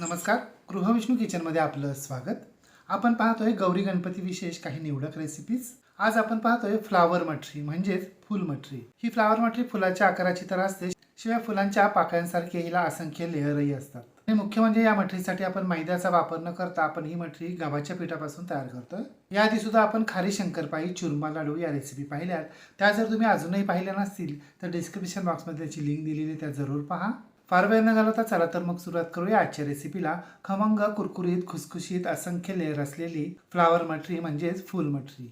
नमस्कार. गृहविष्णू किचनमध्ये आपलं स्वागत. आपण पाहतोय गौरी गणपती विशेष काही निवडक रेसिपीज आज आपण पाहतोय फ्लावर मठरी म्हणजेच फुल मटरी ही फ्लावर मटरी फुलाच्या आकाराची तर असते शिवाय फुलांच्या पाकळ्यांसारखे हिला असंख्य लेअरही असतात. आणि मुख्य म्हणजे या मठरीसाठी आपण मैद्याचा वापर न करता आपण ही मठरी गव्हाच्या पिठापासून तयार करतोय. याआधी सुद्धा आपण खारी शंकरपाई चुरमा लाडू या रेसिपी पाहिल्यात. त्या जर तुम्ही अजूनही पाहिल्या नसतील तर डिस्क्रिप्शन बॉक्समध्ये त्याची लिंक दिलेली त्या जरूर पहा. फार वेळ न घालवता चला तर मग सुरुवात करूया आजच्या रेसिपीला खमंग कुरकुरीत खुसखुशीत असंख्य लेअर असलेली फ्लावर मटरी म्हणजेच फुल मटरी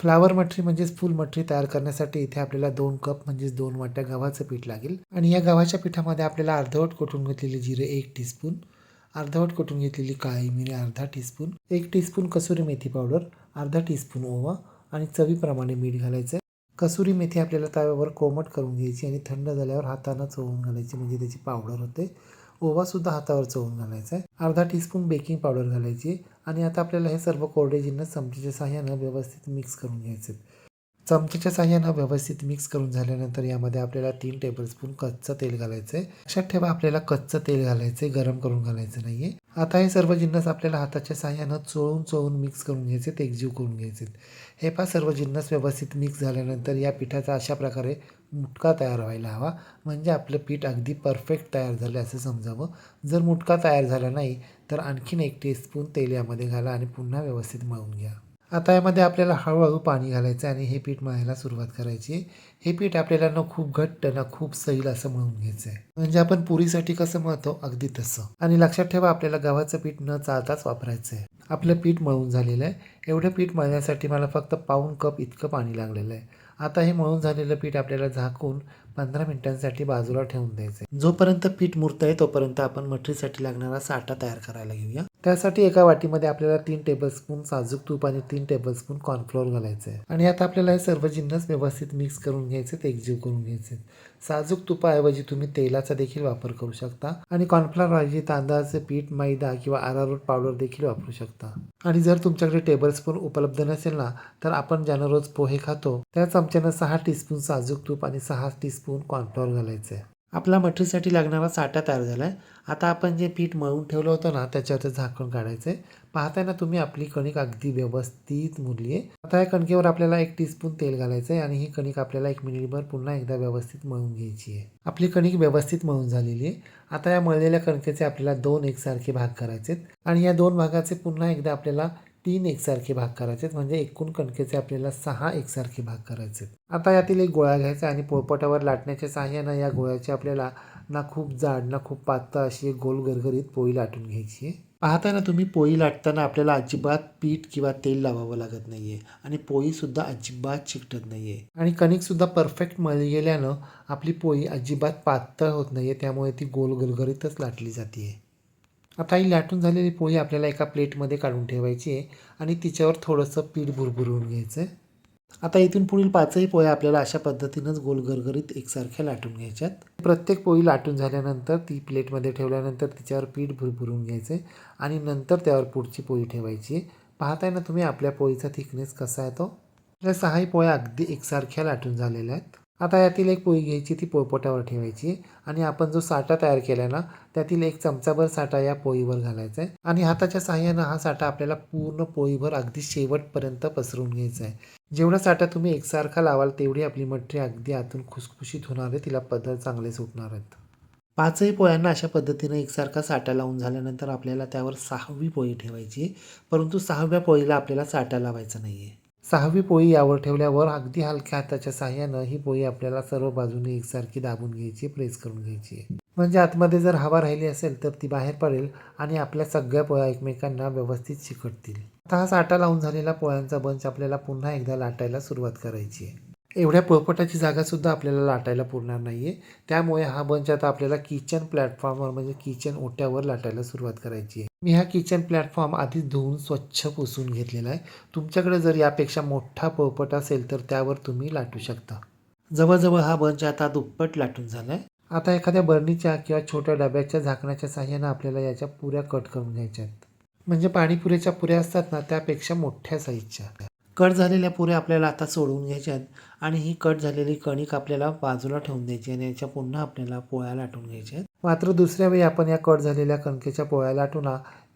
फ्लावर मटरी म्हणजेच फुल मटरी तयार करण्यासाठी इथे आपल्याला दोन कप म्हणजेच दोन वाट्या गव्हाचं पीठ लागेल. आणि या गव्हाच्या पिठामध्ये आपल्याला अर्धवट कोटून घेतलेले जिरे एक टीस्पून अर्धवट कोटून घेतलेली काळी मिरी अर्धा टीस्पून एक टीस्पून कसुरी मेथी पावडर अर्धा टीस्पून ओवा आणि चवीप्रमाणे मीठ घालायचं कसुरी मेथी आपल्याला तव्यावर कोमट करून घ्यायची आणि थंड झाल्यावर हातानं चोळून घालायची म्हणजे त्याची पावडर होते. ओवासुद्धा हातावर चोळून घालायचा आहे. अर्धा टीस्पून बेकिंग पावडर घालायची आणि आता आपल्याला हे सर्व कोरडे जिन्नस चमच्याच्या साह्यानं व्यवस्थित मिक्स करून घ्यायचे चमच्याच्या साह्यानं व्यवस्थित मिक्स करून झाल्यानंतर यामध्ये आपल्याला तीन टेबलस्पून कच्चं तेल घालायचं आहे लक्षात ठेवा आपल्याला कच्चं तेल घालायचं आहे गरम करून घालायचं नाही आहे आता हे सर्व जिन्नस आपल्याला हाताच्या साह्यानं चोळून चोळून मिक्स करून घ्यायचे एकजीव करून घ्यायचे. हे पा सर्व जिन्नस व्यवस्थित मिक्स झाल्यानंतर या पिठाचा अशा प्रकारे मुटका तयार व्हायला हवा. म्हणजे आपलं पीठ अगदी परफेक्ट तयार झालं असं समजावं. जर मुटका तयार झाला नाही तर आणखीन एक टीस्पून तेल यामध्ये घाला आणि पुन्हा व्यवस्थित मळून घ्या. आता यामध्ये आपल्याला हळूहळू पाणी घालायचं आहे आणि हे पीठ मळायला सुरुवात करायची हे पीठ आपल्याला न खूप घट्ट ना खूप सैल असं मळून घ्यायचं आहे. म्हणजे आपण पुरीसाठी कसं मळतो? अगदी तसं. आणि लक्षात ठेवा आपल्याला गव्हाचं पीठ न चालताच वापरायचं आहे. आपलं पीठ मळून झालेलं आहे. एवढं पीठ मळण्यासाठी मला फक्त पाऊन कप इतकं पाणी लागलेलं आहे. आता हे मळून झालेलं पीठ आपल्याला झाकून पंधरा मिनिटांसाठी बाजूला ठेवून द्यायचे. जोपर्यंत पीठ मुरत आहे तोपर्यंत आपण मठरीसाठी लागणारा साठा तयार करायला घेऊया. त्यासाठी एका वाटीमध्ये आपल्याला तीन टेबलस्पून साजूक तूप आणि तीन टेबलस्पून कॉर्नफ्लोअर घालायचं आहे आणि आता आपल्याला हे सर्व जिन्नस व्यवस्थित मिक्स करून घ्यायचे ते एकजीव करून घ्यायचे. साजूक तुपाऐवजी तुम्ही तेलाचा देखील वापर करू शकता. आणि कॉर्नफ्लॉवर ऐवजी तांदळाचे पीठ मैदा किंवा आरारोट पावडर देखील वापरू शकता. आणि जर तुमच्याकडे टेबलस्पून उपलब्ध नसेल ना तर आपण ज्यानं रोज पोहे खातो त्या चमच्यानं सहा टीस्पून साजूक तूप आणि सहा टीस्पून कॉर्नफ्लॉवर घालायचं आहे आपला मटरीसाठी लागणारा साठा तयार झाला आहे आता आपण जे पीठ मळून ठेवलं होतं ना त्याच्यावरचं झाकण काढायचं आहे पाहताय ना तुम्ही आपली कणिक अगदी व्यवस्थित मुरली आहे आता या कणकेवर आपल्याला एक टीस्पून तेल घालायचं आहे आणि ही कणिक आपल्याला एक मिनिटभर पुन्हा एकदा व्यवस्थित मळून घ्यायची आहे आपली कणिक व्यवस्थित मळून झालेली आहे आता या मळलेल्या कणकेचे आपल्याला दोन एकसारखे भाग करायचे आहेत आणि या दोन भागाचे पुन्हा एकदा आपल्याला तीन एकसारखे भाग करायचे आहेत म्हणजे एकूण कणकेचे आपल्याला सहा एकसारखे भाग करायचे आहेत आता यातील एक गोळा घ्यायचा आणि पोळपटावर लाटण्याच्या सहाय्यानं या गोळ्याची आपल्याला ना खूप जाड ना खूप पातळ अशी एक गोल गरगरीत पोळी लाटून घ्यायची आहे. पाहताना तुम्ही पोळी लाटताना आपल्याला अजिबात पीठ किंवा तेल लावावं लागत नाही आहे आणि पोळीसुद्धा अजिबात चिकटत नाही आहे आणि कणिकसुद्धा परफेक्ट मळली गेल्यानं आपली पोळी अजिबात पातळ होत नाही आहे त्यामुळे ती गोल गरगरीतच लाटली जाते आहे आता ही लाटून झालेली पोळी आपल्याला एका प्लेटमध्ये काढून ठेवायची आहे आणि तिच्यावर थोडंसं पीठ भुरभुरवून घ्यायचं आहे. आता इथून पुढील पाचही पोळ्या आपल्याला अशा पद्धतीनंच गोल गरगरीत एकसारख्या लाटून घ्यायच्यात. प्रत्येक पोळी लाटून झाल्यानंतर ती प्लेटमध्ये ठेवल्यानंतर तिच्यावर पीठ भुरभुरून घ्यायचं आहे आणि नंतर त्यावर पुढची पोळी ठेवायची आहे. पाहताय ना तुम्ही आपल्या पोळीचा थिकनेस कसा आहे तो? सहाही पोळ्या अगदी एकसारख्या लाटून झालेल्या आहेत. आता यातील एक पोळी घ्यायची ती पोळपोटावर ठेवायची आणि आपण जो साठा तयार केला ना त्यातील एक चमचाभर साठा या पोळीवर घालायचा आहे आणि हाताच्या सहाय्यानं हा साठा आपल्याला पूर्ण पोळीभर अगदी शेवटपर्यंत पसरून घ्यायचा आहे जेवढा साठा तुम्ही एकसारखा लावाल तेवढी आपली मटरी अगदी आतून खुसखुशीत होणार आहे तिला पदर चांगले सुटणार आहेत. पाचही पोळ्यांना अशा पद्धतीनं एकसारखा साठा लावून झाल्यानंतर आपल्याला त्यावर सहावी पोळी ठेवायची आहे परंतु सहाव्या पोळीला आपल्याला साठा लावायचा नाही आहे सहावी पोळी यावर ठेवल्यावर अगदी हलक्या हाताच्या साह्यानं ही पोळी आपल्याला सर्व बाजूने एकसारखी दाबून घ्यायची प्रेस करून घ्यायची. म्हणजे आतमध्ये जर हवा राहिली असेल तर ती बाहेर पडेल आणि आपल्या सगळ्या पोळ्या एकमेकांना व्यवस्थित चिकटतील. आता हा साठा लावून झालेला पोळ्यांचा बंच आपल्याला पुन्हा एकदा लाटायला सुरुवात करायची आहे. एवढ्या पोळपटाची जागासुद्धा आपल्याला लाटायला पुरणार नाही आहे त्यामुळे हा बंच आता आपल्याला किचन प्लॅटफॉर्मवर म्हणजे किचन ओट्यावर लाटायला सुरुवात करायची आहे. मी हा किचन प्लॅटफॉर्म आधीच धुवून स्वच्छ पुसून घेतलेला आहे. तुमच्याकडे जर यापेक्षा मोठा पोळपट असेल तर त्यावर तुम्ही लाटू शकता. जवळजवळ हा बंच आता दुप्पट लाटून झाला आहे आता एखाद्या बर्नीच्या किंवा छोट्या डब्याच्या झाकण्याच्या साह्यानं आपल्याला याच्या पुऱ्या कट करून घ्यायच्या आहेत. म्हणजे पाणीपुऱ्याच्या पुऱ्या असतात ना त्यापेक्षा मोठ्या साईजच्या. कट झालेल्या पुऱ्या आपल्याला आता सोडवून घ्यायच्या आहेत. आणि ही कट झालेली कणिक आपल्याला बाजूला ठेवून द्यायची आणि याच्या पुन्हा आपल्याला पोळ्या लाटून घ्यायच्या आहेत. मात्र दुसऱ्या वेळी आपण या कट झालेल्या कणकेच्या पोळ्या लाटू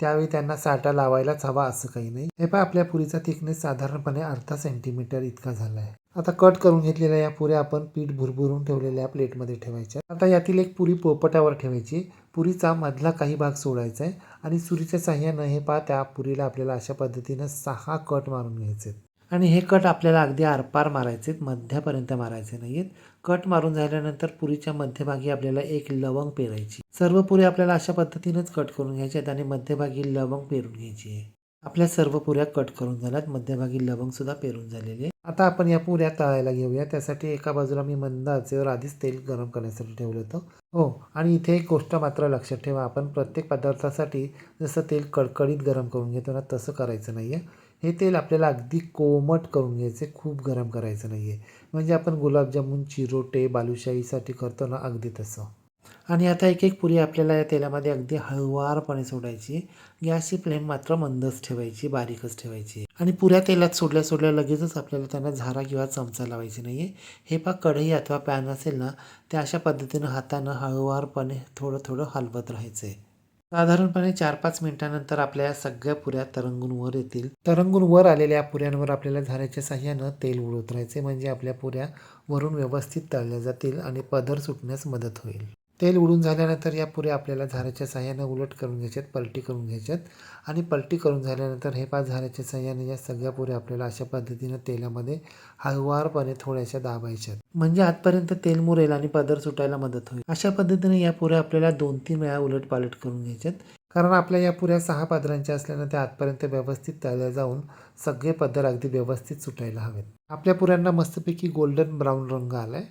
त्यावेळी त्यांना साठा लावायलाच हवा असं काही नाही. हे पण आपल्या पुरीचा थिकनेस साधारणपणे अर्धा सेंटीमीटर इतका झाला आहे. आता कट करून घेतलेल्या या पुऱ्या आपण पीठ भुरभुरून ठेवलेल्या प्लेटमध्ये ठेवायच्या आता यातील एक पुरी पोपटावर ठेवायची. पुरीचा मधला काही भाग सोडायचा आहे. आणि सुरीच्या साह्यानं हे पहा त्या पुरीला आपल्याला अशा पद्धतीनं सहा कट मारून घ्यायचे आहेत. आणि हे कट आपल्याला अगदी आरपार मारायचे आहेत, मध्यापर्यंत मारायचे नाही आहेत कट मारून झाल्यानंतर पुरीच्या मध्यभागी आपल्याला एक लवंग पेरायची. सर्व पुऱ्या आपल्याला अशा पद्धतीनंच कट करून घ्यायच्या आहेत आणि मध्यभागी लवंग पेरून घ्यायची आहे. आपल्या सर्व पुऱ्या कट करून झाल्यात मध्यभागी लवंग सुद्धा पेरून झालेली आहे आता आपण या पुऱ्या तळायला घेऊया. त्यासाठी एका बाजूला मी मंद आचेवर आधीच तेल गरम करण्यासाठी ठेवलं होतं. हो आणि इथे एक गोष्ट मात्र लक्षात ठेवा. आपण प्रत्येक पदार्थासाठी जसं तेल कडकडीत गरम करून घेतो ना तसं करायचं नाही आहे हे तेल आपल्याला अगदी कोमट करून घ्यायचे खूप गरम करायचं नाही आहे म्हणजे आपण गुलाबजामुन चिरोटे बालुशाहीसाठी करतो ना अगदी तसं. आणि आता एक एक पुरी आपल्याला या तेलामध्ये अगदी हळुवारपणे सोडायची. गॅसची फ्लेम मात्र मंदच ठेवायची बारीकच ठेवायची. आणि पुऱ्या तेलात सोडल्या सोडल्या लगेचच आपल्याला त्यांना झारा किंवा चमचा लावायची नाही आहे हे पा कढई अथवा पॅन असेल ना ते अशा पद्धतीनं हातानं हळुवारपणे थोडं थोडं हलवत राहायचं आहे साधारणपणे चार पाच मिनिटानंतर आपल्या या सगळ्या पुऱ्या तरंगून वर येतील. तरंगून वर आलेल्या पुऱ्यांवर आपल्याला झाऱ्याच्या साह्यानं तेल उडवत राहायचे म्हणजे आपल्या पुऱ्या वरून व्यवस्थित तळल्या जातील आणि पदर सुटण्यास मदत होईल. तेल उडून झाल्यानंतर या पुऱ्या आपल्याला झाऱ्याच्या साह्यानं उलट करून घ्यायच्यात पलटी करून घ्यायच्यात. आणि पलटी करून झाल्यानंतर हे पाच झाऱ्याच्या साह्याने या सगळ्या पुऱ्या आपल्याला अशा पद्धतीनं तेलामध्ये हळुवारपणे थोड्याशा दाबायच्यात. म्हणजे आतपर्यंत तेल मुरेल आणि पदर सुटायला मदत होईल. अशा पद्धतीने या पुऱ्या आपल्याला दोन तीन वेळा उलट पालट करून घ्यायच्यात. कारण आपल्या या पुऱ्या सहा पदरांच्या असल्यानं त्या आतपर्यंत व्यवस्थित तळल्या जाऊन सगळे पदर अगदी व्यवस्थित सुटायला हवेत. आपल्या पुऱ्यांना मस्तपैकी गोल्डन ब्राऊन रंग आलाय.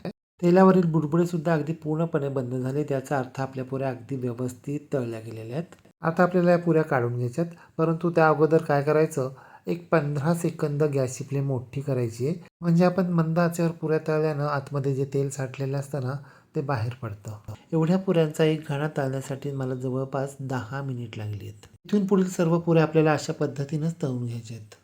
तेलावरील बुडबुडे सुद्धा अगदी पूर्णपणे बंद झाले. त्याचा अर्थ आपल्या पुऱ्या अगदी व्यवस्थित तळल्या गेलेल्या आहेत. आता आपल्याला या पुऱ्या काढून घ्यायच्यात. परंतु त्या अगोदर काय करायचं? एक पंधरा सेकंद गॅसची फ्लेम मोठी करायची आहे. म्हणजे आपण मंद आचेवर पुऱ्या तळल्यानं आतमध्ये जे तेल साठलेलं असतं ना ते बाहेर पडतं. एवढ्या पुऱ्यांचा एक घाणा तळण्यासाठी मला जवळपास दहा मिनिट लागली आहेत. इथून पुढील सर्व पुऱ्या आपल्याला अशा पद्धतीनंच तळून घ्यायच्या आहेत.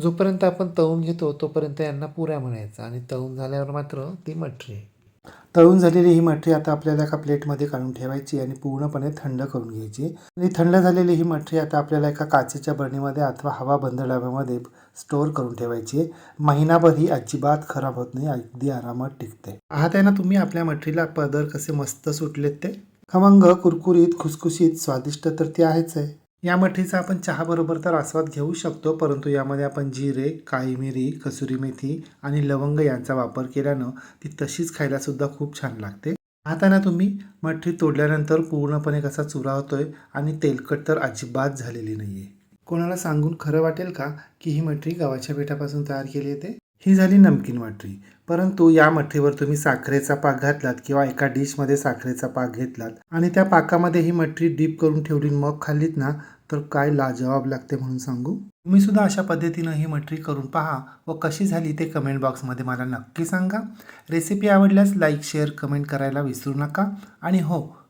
जोपर्यंत आपण तळून घेतो तोपर्यंत यांना पुऱ्या म्हणायचं आणि तळून झाल्यावर मात्र ती मटरी तळून झालेली ही मठरी आता आपल्याला एका प्लेटमध्ये काढून ठेवायची आणि पूर्णपणे थंड करून घ्यायची. आणि थंड झालेली ही मठरी आता आपल्याला एका काचेच्या बरणीमध्ये अथवा हवा बंद डब्यामध्ये स्टोअर करून ठेवायची. आहे महिनाभर ही अजिबात खराब होत नाही अगदी आरामात टिकते. पाहताय ना तुम्ही आपल्या मठरीला पदर कसे मस्त सुटलेत ते? खमंग कुरकुरीत खुसखुशीत स्वादिष्ट तर ते आहेच आहे. या मठीचा आपण चहाबरोबर तर आस्वाद घेऊ शकतो परंतु यामध्ये आपण जिरे काळी मिरी कसुरी मेथी आणि लवंग यांचा वापर केल्यानं ती तशीच खायला सुद्धा खूप छान लागते. पाहताना तुम्ही मठरी तोडल्यानंतर पूर्णपणे कसा चुरा होतोय आणि तेलकट तर अजिबात झालेली नाहीये. कोणाला सांगून खरं वाटेल का की ही मठरी गव्हाच्या पिठापासून तयार केली येते ही झाली नमकीन मठरी परंतु या मठरीवर तुम्ही साखरेचा पाक घातलात किंवा एका डिशमध्ये साखरेचा पाक घेतलात आणि त्या पाकामध्ये ही मठरी डीप करून ठेवली मग खाल्लीत ना तर काय लाजवाब लागते म्हणून सांगू? तुम्ही सुद्धा अशा पद्धतीनं ही मठरी करून पहा व कशी झाली ते कमेंट बॉक्समध्ये मला नक्की सांगा. रेसिपी आवडल्यास लाईक शेअर कमेंट करायला विसरू नका. आणि हो